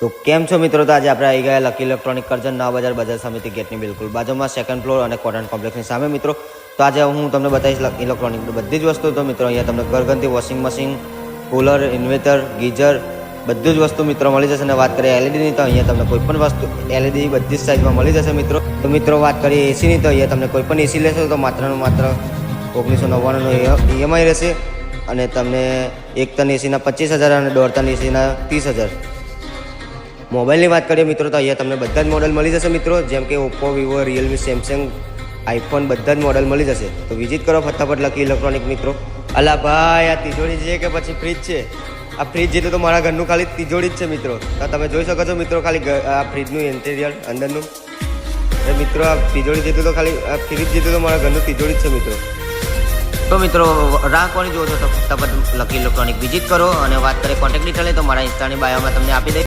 તો કેમ છો મિત્રો? તો આજે આપણે આવી ગયા લકી ઇલેક્ટ્રોનિક કરજણ નવા બજાર બજાર સમિતિ ગેટની બિલકુલ બાજુમાં સેકન્ડ ફ્લોર અને કોટન કોમ્પ્લેક્સની સામે મિત્રો. તો આજે હું તમને બતાવીશ લક- ઇલેક્ટ્રોનિક બધી જ વસ્તુ. તો મિત્રો, અહીંયા તમને ઘરગંથી washing machine cooler inverter geyser બધું જ વસ્તુ મિત્રો મળી જશે. અને વાત કરીએ એલઈડીની તો અહીંયા તમને કોઈ પણ વસ્તુ એલઈડી બધી જ સાઇઝમાં મળી જશે મિત્રો. તો મિત્રો, વાત કરીએ એસીની તો અહીંયા તમને કોઈ પણ એસી લેશો તો માત્ર માત્ર ઓગણીસો નવ્વાણુંનો ઈએમઆઈ રહેશે. અને તમને એક ટન એસીના પચીસ હજાર અને દોઢ ટન એસીના ત્રીસ હજાર. મોબાઈલની વાત કરીએ મિત્રો, તો અહીંયા તમને બધા જ મોડલ મળી જશે મિત્રો. જેમ કે Oppo, Vivo, Realme, Samsung, iPhone બધા જ મોડલ મળી જશે. તો વિઝિટ કરો ફટાફટ લકી ઇલેક્ટ્રોનિક મિત્રો. અલા ભાઈ, આ તિજોરી છે કે પછી ફ્રીજ છે? આ ફ્રીજ જેટલું તો મારા ઘરનું ખાલી તિજોરી જ છે મિત્રો. તો તમે જોઈ શકો છો મિત્રો, ખાલી આ ફ્રીજનું ઇન્ટિરિયર અંદરનું. એ મિત્રો, આ તિજોરી જેટલું તો ખાલી, આ ફ્રીજ જેટલું તો મારા ઘરનું તિજોરી જ છે મિત્રો. તો મિત્રો, રાહ કોની જોવો છો? તો ફટાફટ લકી ઇલેક્ટ્રોનિક વિઝિટ કરો અને વાત કરે કોન્ટેક્ટ ડિટેલ તો મારા ઇન્સ્ટાની બાયોમાં તમને આપી દઈશ.